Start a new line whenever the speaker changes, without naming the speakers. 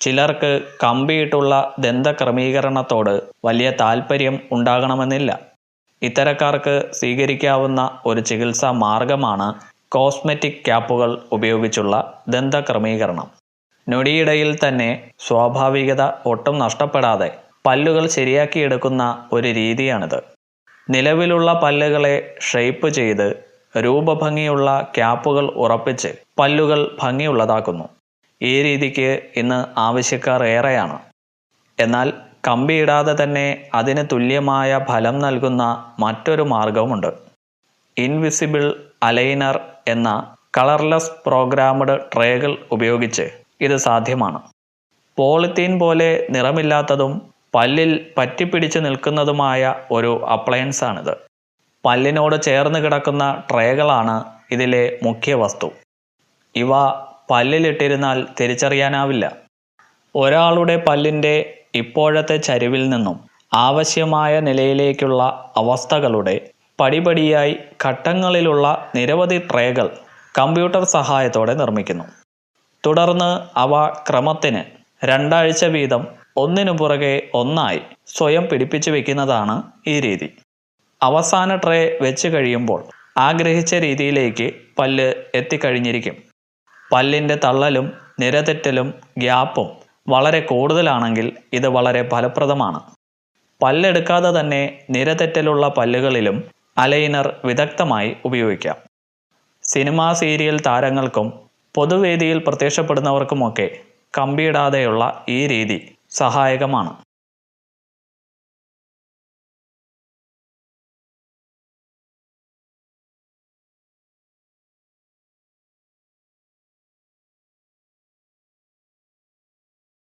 ചിലർക്ക് കമ്പിയിട്ടുള്ള ദന്തക്രമീകരണത്തോട് വലിയ താൽപ്പര്യം ഉണ്ടാകണമെന്നില്ല. ഇത്തരക്കാർക്ക് സ്വീകരിക്കാവുന്ന ഒരു ചികിത്സാ മാർഗമാണ് കോസ്മെറ്റിക് ക്യാപ്പുകൾ ഉപയോഗിച്ചുള്ള ദന്തക്രമീകരണം. നൊടിയിടയിൽ തന്നെ സ്വാഭാവികത ഒട്ടും നഷ്ടപ്പെടാതെ പല്ലുകൾ ശരിയാക്കിയെടുക്കുന്ന ഒരു രീതിയാണിത്. നിലവിലുള്ള പല്ലുകളെ ഷേപ്പ് ചെയ്ത് രൂപഭംഗിയുള്ള ക്യാപ്പുകൾ ഉറപ്പിച്ച് പല്ലുകൾ ഭംഗിയുള്ളതാക്കുന്നു. ഈ രീതിക്ക് ഇന്ന് ആവശ്യക്കാർ ഏറെയാണ്. എന്നാൽ കമ്പിയിടാതെ തന്നെ അതിന് തുല്യമായ ഫലം നൽകുന്ന മറ്റൊരു മാർഗവുമുണ്ട് ഇൻവിസിബിൾ അലൈനർ എന്ന കളർലെസ് പ്രോഗ്രാമഡ് ട്രേകൾ ഉപയോഗിച്ച് ഇത് സാധ്യമാണ്. പോളിത്തീൻ പോലെ നിറമില്ലാത്തതും പല്ലിൽ പറ്റിപ്പിടിച്ച് നിൽക്കുന്നതുമായ ഒരു അപ്ലയൻസ് ആണിത് പല്ലിനോട് ചേർന്ന് കിടക്കുന്ന ട്രേകളാണ് ഇതിലെ മുഖ്യ വസ്തു. ഇവ പല്ലിലിട്ടിരുന്നാൽ തിരിച്ചറിയാനാവില്ല. ഒരാളുടെ പല്ലിന്റെ ഇപ്പോഴത്തെ ചരിവിൽ നിന്നും ആവശ്യമായ നിലയിലേക്കുള്ള അവസ്ഥകളുടെ പടിപടിയായി ഘട്ടങ്ങളിലുള്ള നിരവധി ട്രേകൾ കമ്പ്യൂട്ടർ സഹായത്തോടെ നിർമ്മിക്കുന്നു. തുടർന്ന് അവ ക്രമത്തിന് രണ്ടാഴ്ച വീതം ഒന്നിനു പുറകെ ഒന്നായി സ്വയം പിടിപ്പിച്ചു വെക്കുന്നതാണ് ഈ രീതി. അവസാന ട്രേ വെച്ച് കഴിയുമ്പോൾ ആഗ്രഹിച്ച രീതിയിലേക്ക് പല്ല് എത്തിക്കഴിഞ്ഞിരിക്കും. പല്ലിന്റെ തള്ളലും നിരതെറ്റലും ഗ്യാപ്പും വളരെ കൂടുതലാണെങ്കിൽ ഇത് വളരെ ഫലപ്രദമാണ്. പല്ലെടുക്കാതെ തന്നെ നിരതെറ്റലുള്ള പല്ലുകളിലും അലൈനർ വിദഗ്ധമായി ഉപയോഗിക്കാം. സിനിമാ സീരിയൽ താരങ്ങൾക്കും പൊതുവേദിയിൽ പ്രത്യക്ഷപ്പെടുന്നവർക്കുമൊക്കെ കമ്പിയിടാതെയുള്ള ഈ രീതി സഹായകമാണ്.